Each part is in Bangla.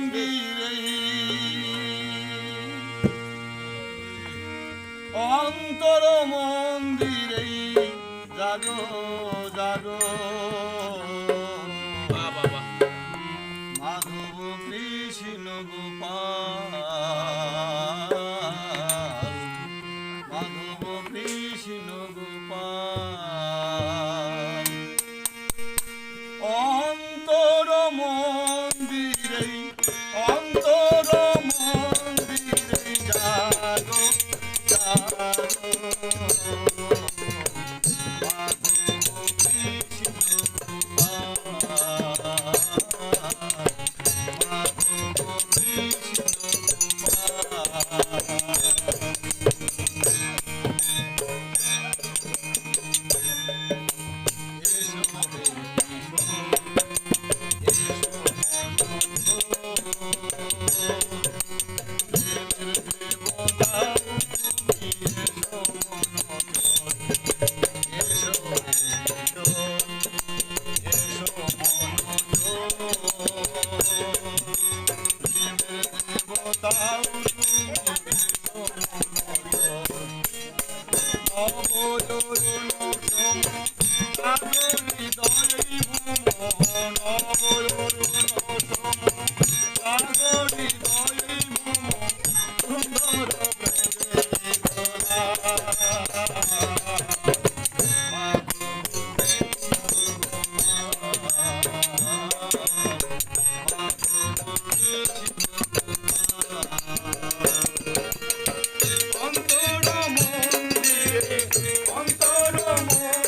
মন্দিরে অন্তর মন্দিরে জাগো জাগো। মাধব কৃষ্ণ গোপাল মাধব কৃষ্ণ গোপাল। জাগো অন্তর অন্তর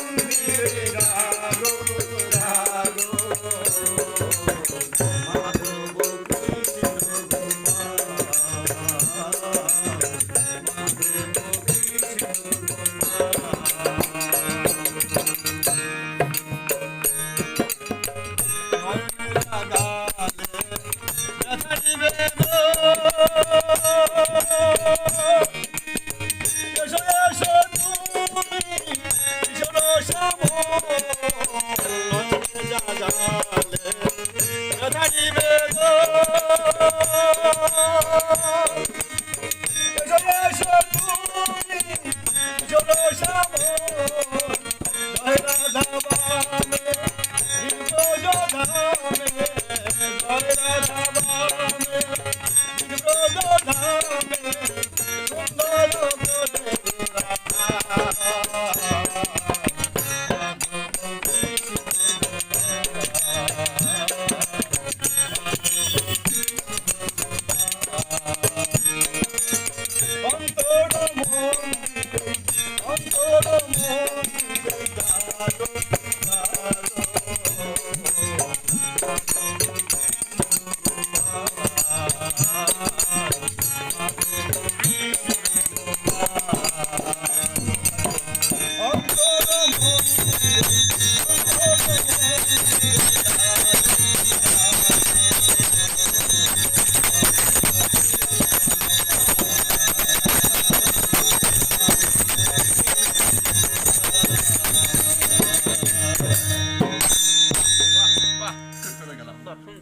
Thank you. Salvador.